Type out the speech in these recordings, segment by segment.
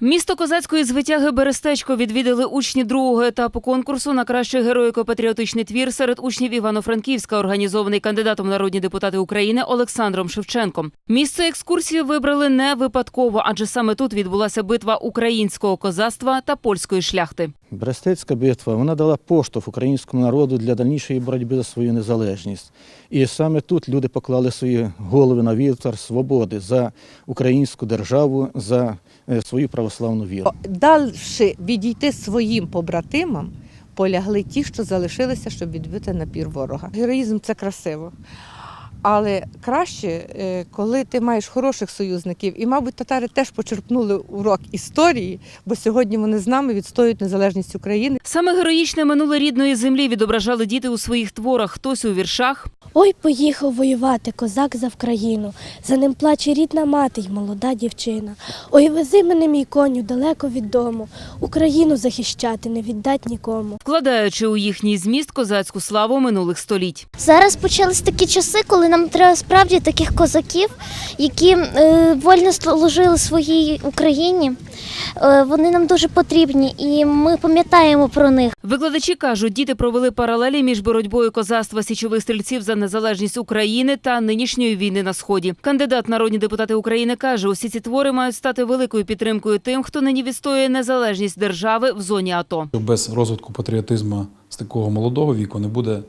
Місто козацької звитяги Берестечко відвідали учні другого етапу конкурсу на кращий героїко-патріотичний твір серед учнів Івано-Франківська, організований кандидатом народні депутати України Олександром Шевченком. Місце екскурсії вибрали не випадково, адже саме тут відбулася битва українського козацтва та польської шляхти. Брестецька битва вона дала поштовх українському народу для дальнішої боротьби за свою незалежність. І саме тут люди поклали свої голови на вівтар свободи за українську державу, за е, свою православну віру. далі відійти своїм побратимам, полягли ті, що залишилися, щоб відбити напір ворога. Героїзм це красиво. Але краще, е, коли ти маєш хороших союзників, і, мабуть, татари теж почерпнули урок історії, бо сьогодні вони з нами відстоюють незалежність України. Саме героїчне минуле рідної землі відображали діти у своїх творах, хтось у віршах, Ой, поїхав воювати козак за Вкраїну. За ним плаче рідна мати й молода дівчина. Ой, вези мене, мій коню, далеко від дому. Україну захищати не віддать нікому. вкладаючи у їхній зміст козацьку славу минулих століть. Зараз почались такі часи, коли нам треба справді таких козаків, які е, вольно служили своїй Україні. Е, вони нам дуже потрібні, і ми пам'ятаємо про них. Викладачі кажуть, діти провели паралелі між боротьбою козацтва січових стрільців за незалежність України та нинішньої війни на сході. Кандидат народні депутати України каже, усі ці твори мають стати великою підтримкою тим, хто нині відстоює незалежність держави в зоні АТО. Без розвитку патріотизму з такого молодого віку не буде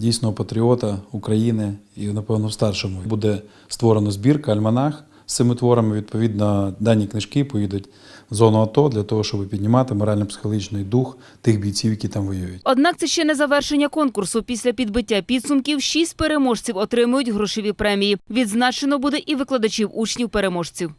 дійсного патріота України і, напевно, в старшому. Буде створено збірка, альманах з цими творами. Відповідно, дані книжки поїдуть в зону АТО для того, щоб піднімати морально-психологічний дух тих бійців, які там воюють. Однак це ще не завершення конкурсу. Після підбиття підсумків шість переможців отримують грошові премії. Відзначено буде і викладачів учнів переможців.